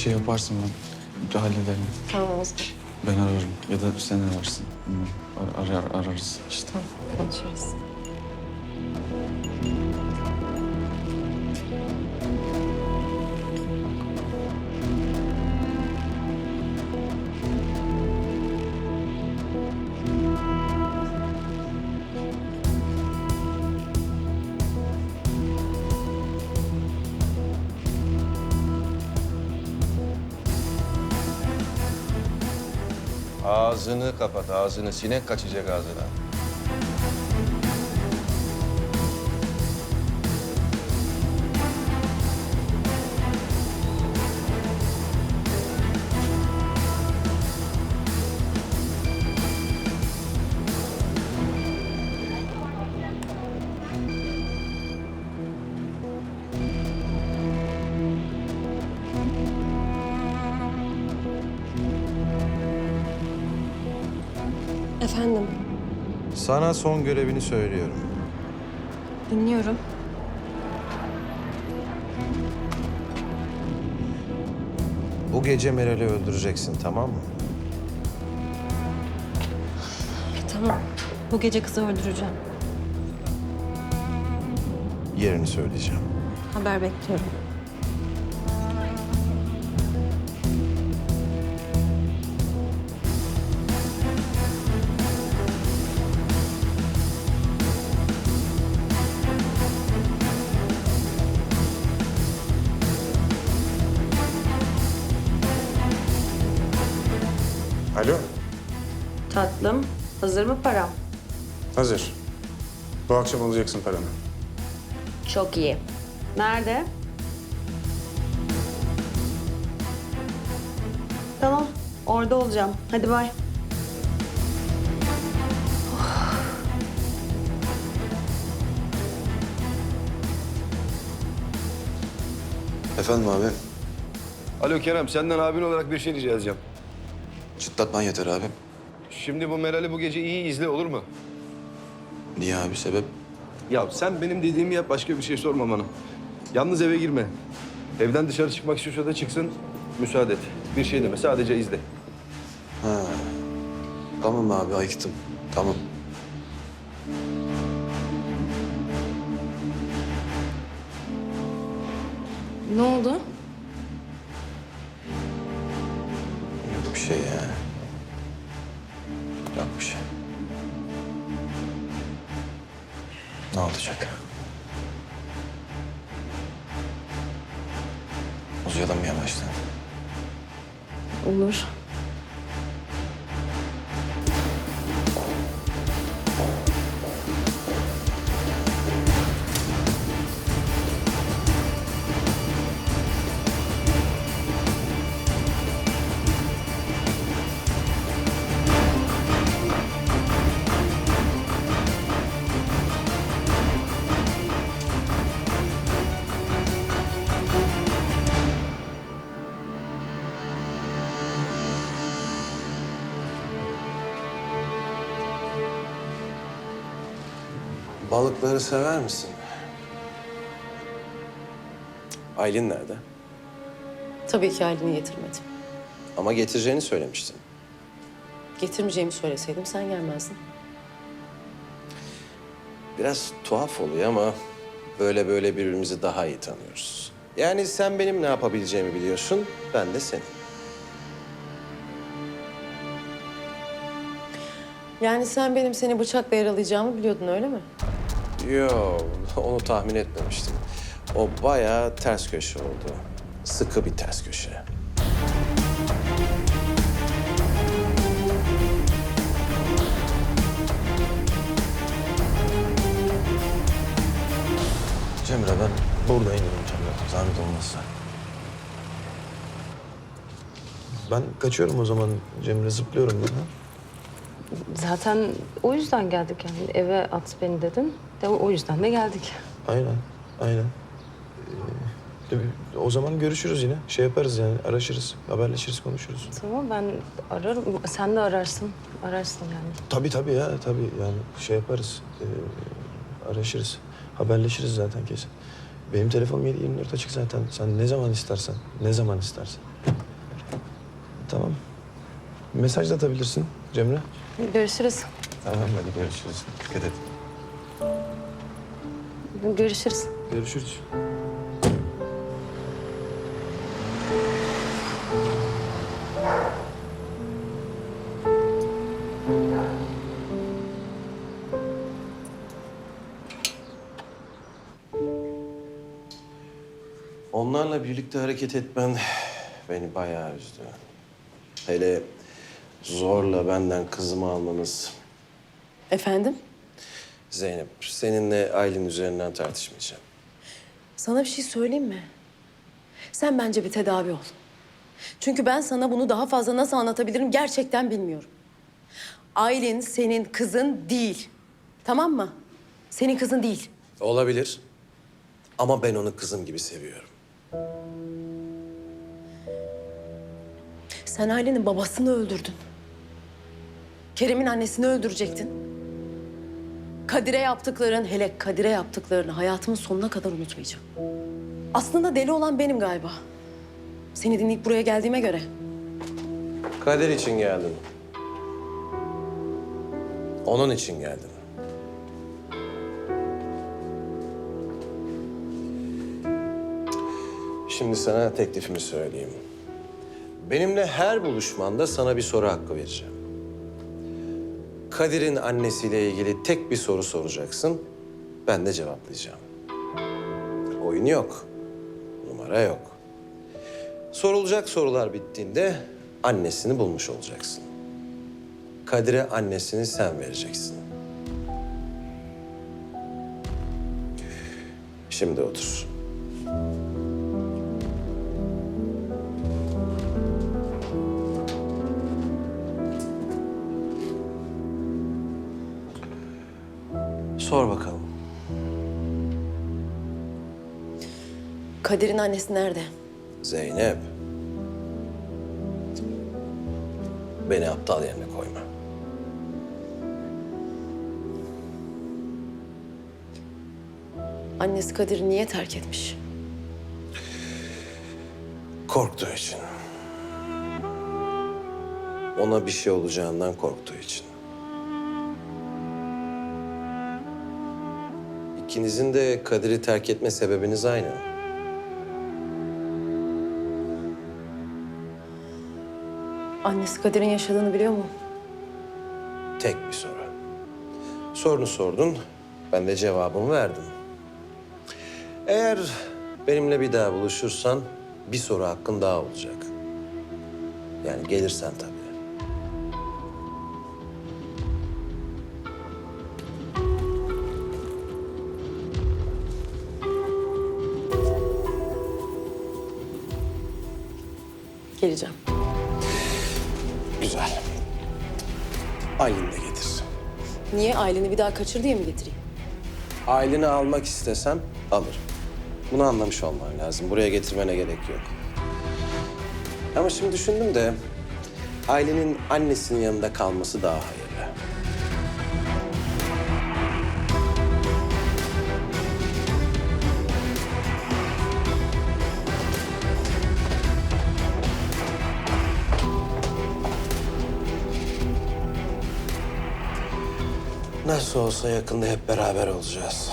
şey yaparsın ben hallederim. Tamam o zaman. Ben ararım ya da sen ararsın. Ar- arar, ararız işte. Tamam konuşuruz. Ağzını kapat, ağzını. Sinek kaçacak ağzına. Efendim, Sana son görevini söylüyorum. dinliyorum. Bu gece Meral'i öldüreceksin, tamam mı? Tamam. Bu gece kızı öldüreceğim. Yerini söyleyeceğim. Haber bekliyorum. Tatlım, hazır mı param? hazır. Bu akşam alacaksın paranı. Çok iyi. Nerede? Tamam, orada olacağım. Hadi bay. Efendim abi, Alo Kerem, senden abin olarak bir şey rica edeceğim. çıtlatman yeter abi. Şimdi bu Meral'i bu gece iyi izle olur mu? Niye abi, sebep? Ya sen benim dediğimi yap, başka bir şey sorma bana. Yalnız eve girme. Evden dışarı çıkmak istiyorsa da çıksın, müsaade et. Bir şey deme, sadece izle. Ha. Tamam abi, ayıktım. Tamam. Ne oldu? Yok bir şey ya. Şey. Ne olacak? Uzayalım yavaştan. Olur. Balıkları sever misin? Aylin nerede? Tabii ki halini getirmedim. Ama getireceğini söylemiştin. Getirmeyeceğimi söyleseydim sen gelmezdin. Biraz tuhaf oluyor ama böyle böyle birbirimizi daha iyi tanıyoruz. Yani sen benim ne yapabileceğimi biliyorsun, ben de senin. Yani sen benim seni bıçakla yaralayacağımı biliyordun öyle mi? Yo, onu tahmin etmemiştim. O bayağı ters köşe oldu. Sıkı bir ters köşe. Cemre ben burada iniyorum Cemre. Zahmet olmazsa. Ben kaçıyorum o zaman Cemre zıplıyorum ben. ha? Zaten o yüzden geldik yani eve at beni dedin. De o yüzden de geldik. Aynen, aynen. Ee, de- o zaman görüşürüz yine. Şey yaparız yani, araşırız, haberleşiriz, konuşuruz. Tamam ben ararım. Sen de ararsın. Ararsın yani. Tabii tabii ya, tabii yani şey yaparız. ee, araşırız, haberleşiriz zaten kesin. Benim telefonum 7-24 açık zaten. Sen ne zaman istersen, ne zaman istersen. mesaj da atabilirsin Cemre. Görüşürüz. Tamam hadi görüşürüz. Dikkat et. Görüşürüz. Görüşürüz. Onlarla birlikte hareket etmen beni bayağı üzdü. Hele zorla benden kızımı almanız. Efendim? Zeynep, seninle Aylin üzerinden tartışmayacağım. Sana bir şey söyleyeyim mi? Sen bence bir tedavi ol. Çünkü ben sana bunu daha fazla nasıl anlatabilirim gerçekten bilmiyorum. Aylin senin kızın değil. Tamam mı? Senin kızın değil. Olabilir. Ama ben onu kızım gibi seviyorum. Sen Aylin'in babasını öldürdün. Kerem'in annesini öldürecektin. Kadir'e yaptıkların, hele Kadir'e yaptıklarını hayatımın sonuna kadar unutmayacağım. Aslında deli olan benim galiba. Seni dinleyip buraya geldiğime göre. Kader için geldin. Onun için geldin. Şimdi sana teklifimi söyleyeyim. Benimle her buluşmanda sana bir soru hakkı vereceğim. Kadir'in annesiyle ilgili tek bir soru soracaksın. Ben de cevaplayacağım. Oyun yok. Numara yok. Sorulacak sorular bittiğinde annesini bulmuş olacaksın. Kadir'e annesini sen vereceksin. Şimdi otur. Sor bakalım. Kadir'in annesi nerede? Zeynep. Beni aptal yerine koyma. Annesi Kadir'i niye terk etmiş? Korktuğu için. Ona bir şey olacağından korktuğu için. İkinizin de Kadir'i terk etme sebebiniz aynı. Annesi Kadir'in yaşadığını biliyor mu? Tek bir soru. Sorunu sordun, ben de cevabımı verdim. Eğer benimle bir daha buluşursan bir soru hakkın daha olacak. Yani gelirsen tabii. Geleceğim. Güzel. Aylin de getir. Niye aileni bir daha kaçır diye mi getireyim? Aileni almak istesem alırım. Bunu anlamış olman lazım. Buraya getirmene gerek yok. Ama şimdi düşündüm de ailenin annesinin yanında kalması daha hayırlı. Nasıl olsa yakında hep beraber olacağız.